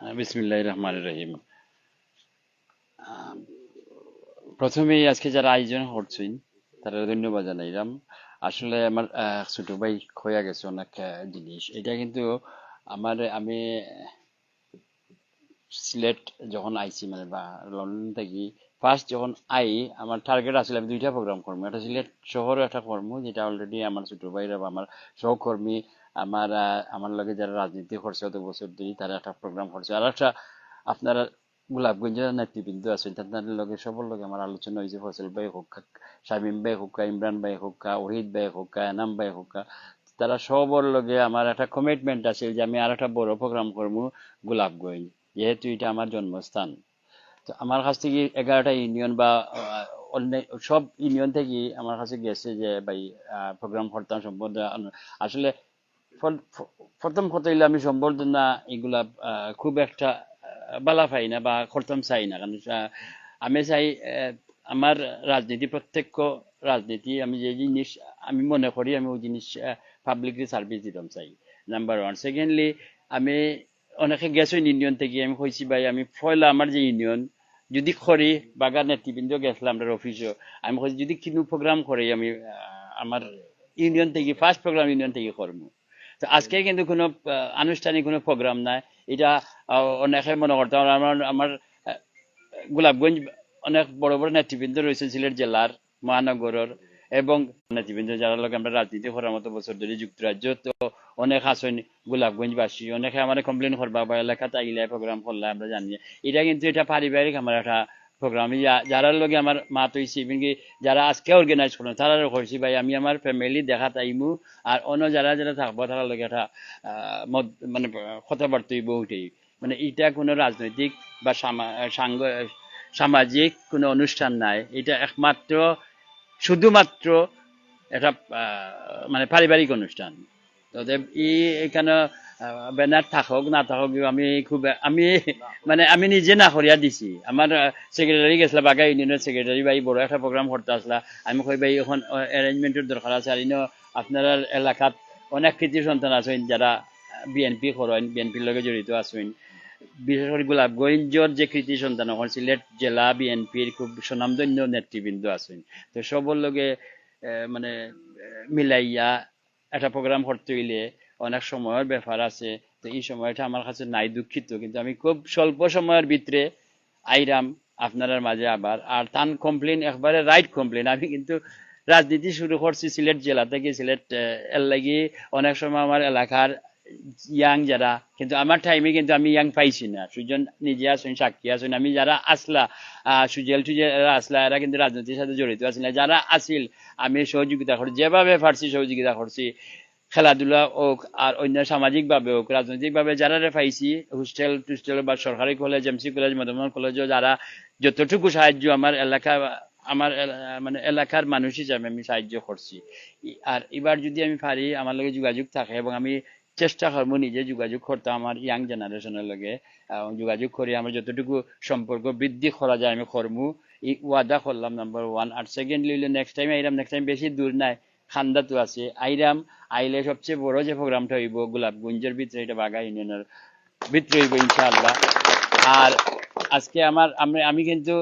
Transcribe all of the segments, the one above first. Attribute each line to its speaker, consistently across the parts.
Speaker 1: বিসমিল্লাহ রহমান রহিম। প্রথমেই আজকে যারা আয়োজন করছেন, তারা ধন্যবাদ জানাইলাম। আসলে আমার ছোট ভাই খোয়া গেছে অনেক জিনিস। এটা কিন্তু আমার, আমি সিলেট যখন আইছি মানে বা লন্ডন থেকে ফার্স্ট যখন আই, আমার টার্গেট আসলে আমি দুইটা প্রোগ্রাম করব। একটা সিলেট শহরে একটা কর্ম, যেটা অলরেডি আমার ছোট ভাইরা বা আমার সহকর্মী আমার আমার লগে যারা রাজনীতি করছে অত বছর ধরে তারা একটা প্রোগ্রাম করছে। আর একটা আপনারা গোলাপগঞ্জের নেতৃবৃন্দ আছেন, তাদের লগে, সবার লগে আমার আলোচনা হয়েছে। ফসল ভাই হোক, শামিম ভাই হোক, ইমরান ভাই হোক ওহিদ ভাই হোক, এনাম ভাই হোক, তারা সবার লগে আমার একটা কমিটমেন্ট আছে যে আমি আর একটা বড় প্রোগ্রাম করব গোলাপগঞ্জ, যেহেতু এটা আমার জন্মস্থান। তো আমার কাছ থেকে এগারোটা ইউনিয়ন বা অন্য সব ইউনিয়ন থেকে আমার কাছে গেছে যে, ভাই প্রোগ্রাম করতাম সম্বন্ধে। আসলে প্রথম কথা হইলে আমি সম্বর্ধনা এগুলা খুব একটা বালা পাই না বা করতাম চাই না। কারণ আমি চাই আমার রাজনীতি প্রত্যক্ষ রাজনীতি আমি যে জিনিস আমি মনে করি, আমি ওই জিনিস পাবলিকলি সার্ভিস দিতাম চাই নাম্বার ওয়ান সেকেন্ডলি আমি অনেকে গেছো ইউনিয়ন থেকে, আমি কইছি, ভাই, আমি ফয়লা আমার যে ইউনিয়ন যদি করি, বাগান নেতৃবৃন্দ গেছিলাম আমরা অফিসও আমি যদি কিনু প্রোগ্রাম করে, আমি আমার ইউনিয়ন থেকে ফার্স্ট প্রোগ্রাম ইউনিয়ন থেকে করব তো আজকে কিন্তু কোনো আনুষ্ঠানিক কোনো প্রোগ্রাম নাই। এটা অনেকে মনে করতাম আমার আমার গোলাপগঞ্জ অনেক বড় বড় নেতৃবৃন্দ রয়েছে সিলেট জেলার, মহানগরের, এবং নেতৃবৃন্দ যারা লোক আমরা রাজনীতি করার মতো বছর ধরে যুক্তরাজ্য, তো অনেক আসেন গোলাপগঞ্জবাসী। অনেকে আমার কমপ্লেন করবা বা এলাকাতে আইলে প্রোগ্রাম করলে আমরা জানি। এটা কিন্তু এটা পারিবারিক, আমার একটা প্রোগ্রাম যারা লগে আমার মাত হয়েছে ইভেন কি যারা আজকে অর্গানাইজ করেন তারা করছি ভাই আমি আমার ফ্যামিলি দেখা তাইমু আর অন্য যারা যারা থাকব তারা লগে মত মানে কথাবার্তা ওইটাই মানে এটা কোনো রাজনৈতিক বা সাংগ সামাজিক কোনো অনুষ্ঠান নাই এটা একমাত্র শুধুমাত্র এটা মানে পারিবারিক অনুষ্ঠান অতএব ই এখানে ব্যানার থাকক না থাকক আমি খুব, আমি মানে আমি নিজে না করিয়া দিছি আমার সেক্রেটারি গেছিল, বাগা ইউনিয়নের সেক্রেটারি ভাই বড় একটা প্রোগ্রাম করতে আসলা আমি কই ভাই এখন অ্যারেঞ্জমেন্টের দরকার আছে। আর ইনো আপনার এলাকাত অনেক কৃতি সন্তান আছেন যারা বিএনপি করেন বিএনপির লগে জড়িত আছেন বিশেষ করে গোলাপগঞ্জর যে কৃতি সন্তান এখন সিলেট জেলা বিএনপির খুব সুনামধন্য নেতৃবৃন্দ আছেন তো সবর লগে মানে মিলাইয়া একটা প্রোগ্রাম করতে হইলে অনেক সময়ের ব্যাপার আছে, তো এই সময়টা আমার কাছে নাই দুঃখিত, কিন্তু আমি খুব স্বল্প সময়ের ভিতরে আইরাম আপনার মাঝে আবার, আর তান কমপ্লেন একবারে রাইট কমপ্লেন আমি কিন্তু রাজনীতি শুরু করছি সিলেট জেলা থেকে সিলেট এর লাগি অনেক সময় আমার এলাকার ইয়াং যারা, কিন্তু আমার টাইমে কিন্তু আমি ইয়াং পাইছি না। সুজন নিজে আসুন সাক্ষী আসুন আমি যারা আসলা সুজেল টুজেল আসলা, এরা কিন্তু রাজনীতির সাথে জড়িত আছিল না। যারা আসিল, আমি সহযোগিতা করছি, যেভাবে পারছি সহযোগিতা করছি। খেলাধুলা হোক আর অন্য সামাজিক ভাবে হোক রাজনৈতিক ভাবে যারা পাইছি, হোস্টেল, টুস্টেল বা সরকারি কলেজ এমসি কলেজ মদমন কলেজও, যারা যতটুকু সাহায্য আমার এলাকা, আমার মানে এলাকার মানুষ হিসাবে আমি সাহায্য করছি। আর এবার যদি আমি পারি, আমার লগে যোগাযোগ থাকে এবং আমি চেষ্টা করব নিজে যোগাযোগ করতে আমার ইয়াং জেনারেশনের লগে যোগাযোগ করি আমার যতটুকু সম্পর্ক বৃদ্ধি করা যায়, আমি করব এই ওয়াদা করলাম নাম্বার ওয়ান আর সেকেন্ডলি হইলে নেক্সট টাইম আইরাম নেক্সট টাইম বেশি দূর নাই খান্দা তো আছে। আইরাম আইলে সবচেয়ে বড় যে প্রোগ্রামটা হইব গোলাপগঞ্জের ভিতরে এটা বাগা ইউনিয়নের ভিতরে হইব ইনশাআল্লাহ। আর আজকে আমার আমি কিন্তু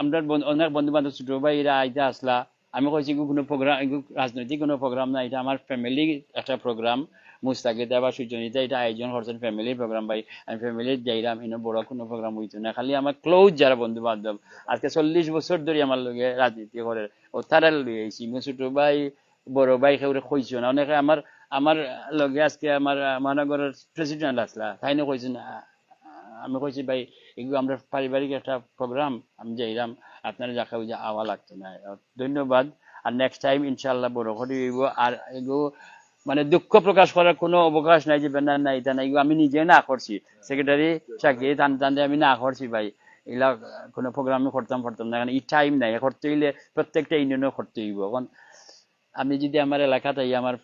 Speaker 1: আমরা অনেক বন্ধু বান্ধব ছোট ভাইরা আইতে আসলা আমি কইছি কোনো প্রোগ্রাম রাজনৈতিক কোনো প্রোগ্রাম না এটা আমার ফ্যামিলি একটা প্রোগ্রাম মুস্তাকিদা বা সুজনিতা এটা আয়োজন করছেন ফ্যামিলি প্রোগ্রাম ভাই আমি ফ্যামিলির যাইরাম এনে বড় কোনো প্রোগ্রাম হইতো না। খালি আমার ক্লোজ যারা বন্ধু বান্ধব আজকে চল্লিশ বছর ধরে আমার লগে রাজনীতি করে। ও তারা লই আইছি। ছোট ভাই বড় ভাই কেউ কইছো না। অনেকে আমার আমার লগে আজকে আমার মহানগরের প্রেসিডেন্ট আসলা তাই না কইছেন আহ, আমি কইছি ভাই এগুলো আমরা পারিবারিক একটা প্রোগ্রাম আমি যাইলাম আপনারা যাকে যে আওয়া লাগতো না। ধন্যবাদ। আর নেক্সট টাইম ইনশাল্লাহ বড় করে আর এগুলো মানে দুঃখ প্রকাশ করার কোনো অবকাশ নাই যে না না এটা না এগুলো আমি নিজে না করছি। সেক্রেটারি চাকরি টান টান আমি না করছি ভাই। এগুলা কোনো প্রোগ্রামে করতাম করতাম না। কারণ এই টাইম নাই। করতে হইলে প্রত্যেকটা ইউনিয়নে করতে হইব। এখন আমি যদি আমার এলাকাতে আমার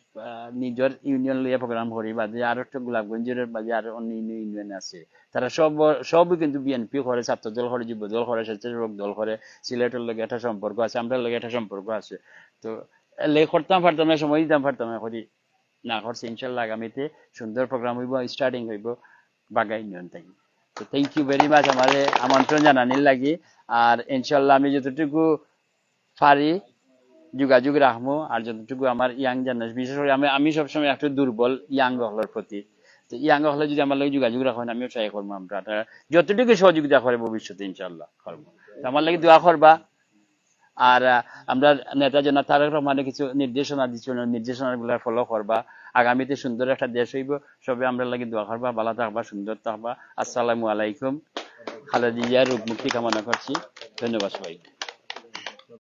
Speaker 1: নিজের ইউনিয়ন লইয়া প্রোগ্রাম করি, বা যে আরও একটা গোলাপগঞ্জের, বা যে আরও অন্য ইউনিয়ন আছে, তারা সব, সবই কিন্তু বিএনপি করে ছাত্র দল করে যুব দল করে, স্বেচ্ছাসেবক দল করে, সিলেটের লগে একটা সম্পর্ক আছে আমরা লগে একটা সম্পর্ক আছে। তো লে করতাম পারতাম না সময় দিতাম পারতাম না, করি। না করছি ইনশাল্লাহ আগামীতে সুন্দর প্রোগ্রাম হইব স্টার্টিং হইব বাগাই নিয়ন থাকি তো থ্যাংক ইউ ভেরি মাচ আমার আমন্ত্রণ জানানির লাগি। আর ইনশাল্লাহ আমি যতটুকু পারি যোগাযোগ রাখব আর যতটুকু আমার ইয়াং জেনারেশন বিশেষ করে আমি আমি সবসময় একটু দুর্বল ইয়াং হলের প্রতি তো ইয়াং হলে যদি আমার লাগে যোগাযোগ রাখেন আমিও ট্রাই করব আমরা। যতটুকু সহযোগিতা করে ভবিষ্যতে ইনশাল্লাহ করব আমার লাগে দোয়া করবা আর আমরা নেতা জনাব তারেক রহমানের কিছু নির্দেশনা দিচ্ছিল নির্দেশনা গুলা ফলো করবা। আগামীতে সুন্দর একটা দেশ হইব, সবে আমরা লাগি দোয়া করবা, ভালো থাকবা, সুন্দর থাকবা। আসসালামু আলাইকুম। খালেদিয়া রূপ মুক্তি কামনা করছি। ধন্যবাদ সবাইকে।